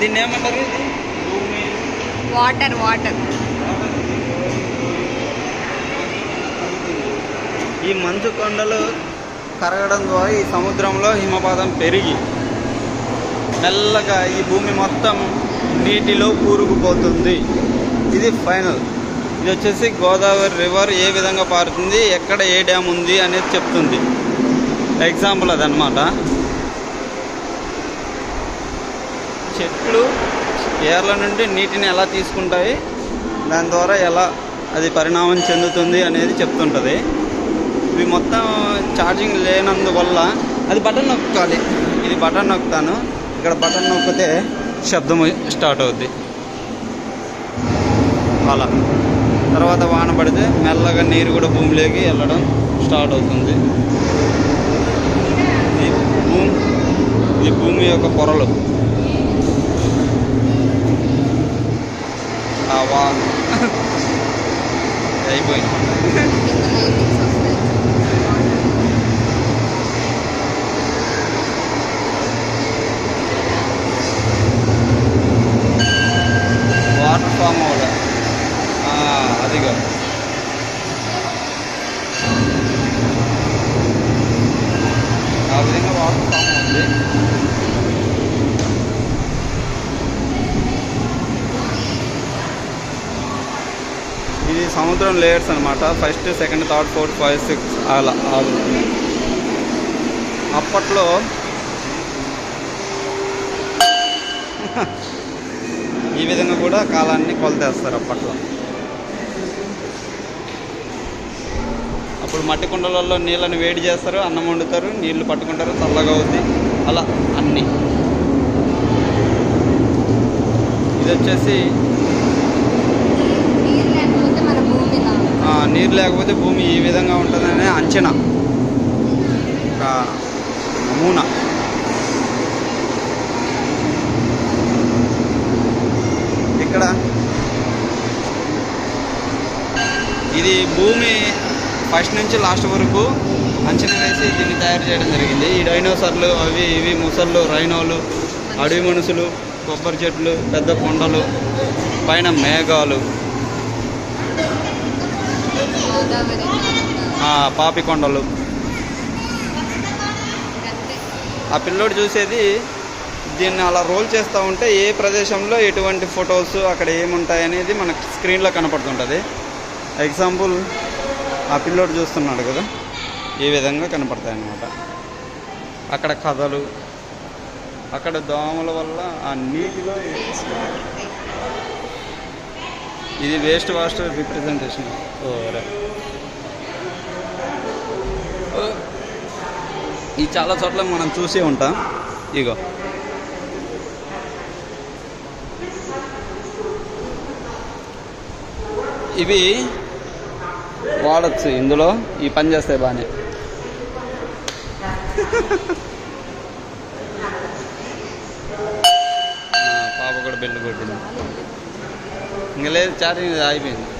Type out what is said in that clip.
దీన్ని ఏమంటారు? Water water. ఈ మంచు కొండలు కరగడం ద్వారా ఈ సముద్రంలో హిమపాతం పెరిగి మెల్లగా ఈ భూమి మొత్తం నీటిలో కూరుకుపోతుంది. ఇది ఫైనల్. ఇది వచ్చేసి గోదావరి రివర్ ఏ విధంగా పారుతుంది ఎక్కడ ఏ డ్యామ్ ఉంది అనేది చెప్తుంది. ఎగ్జాంపుల్ అదనమాట చెట్లు ఏర్ల నుండి నీటిని ఎలా తీసుకుంటాయి? దాని ద్వారా ఎలా అది పరిణామం చెందుతుంది అనేది చెప్తుంటుంది. ఇవి మొత్తం ఛార్జింగ్ లేనందువల్ల అది బటన్ నొక్కాలి. ఇది బటన్ నొక్కుతాను. ఇక్కడ బటన్ నొక్కితే శబ్దం స్టార్ట్ అవుద్ది. అలా. తర్వాత వాన పడితే మెల్లగా నీరు కూడా భూమిలోకి వెళ్ళడం స్టార్ట్ అవుతుంది. ఈ భూమి ఈ భూమి యొక్క పొరలు. ఆ వా అయిపోయింది వాటర్ ఫామ్ కూడా అదిగా ఆ విధంగా వాటర్ ఫామ్ ఉంది. ఇది సముద్రం లేయర్స్ అనమాట first second third fourth five six అలా. అప్పట్లో ఈ విధంగా కూడా కాలాన్ని కొలతేస్తారు అప్పట్లో. అప్పుడు మట్టి కుండలలో నీళ్ళని వేడి చేస్తారు అన్నం వండుతారు నీళ్ళు పట్టుకుంటారు చల్లగా అవుద్ది. అలా అన్నీ. ఇది వచ్చేసి నీరు లేకపోతే మన భూమి లా ఆ, నీరు లేకపోతే భూమి ఈ విధంగా ఉంటుందనే అంచనా. ఒక నమూనా. ఇక్కడ ఇది భూమి ఫస్ట్ నుంచి లాస్ట్ వరకు అంచనా వేసి దీన్ని తయారు చేయడం జరిగింది. ఈ డైనోసర్లు అవి ఇవి ముసళ్ళు రైనోలు అడవి మనుషులు కొబ్బరి చెట్లు పెద్ద కొండలు పైన మేఘాలు ఆ, పాపి కొండలు. ఆ పిల్లోడు చూసేది దీన్ని అలా రోల్ చేస్తూ ఉంటే ఏ ప్రదేశంలో ఎటువంటి ఫొటోస్ అక్కడ ఏముంటాయి అనేది మనకు స్క్రీన్లో కనపడుతుంటుంది. ఎగ్జాంపుల్ ఆ పిల్లోడు చూస్తున్నాడు కదా ఏ విధంగా కనపడతాయి అన్నమాట అక్కడ కథలు అక్కడ దోమల వల్ల ఆ నీటిలో ఇది వేస్ట్ వాస్ట్ రిప్రజెంటేషన్ ఈ చాలా చోట్ల మనం చూసే ఉంటాం. ఇగో. ఇవి వాడచ్చు ఇందులో ఈ పని చేస్తాయి బాగానే ఆ, పాప కూడా బెల్లు కొట్టింది. ఇంకా లేదు చార్జింగ్ అయిపోయింది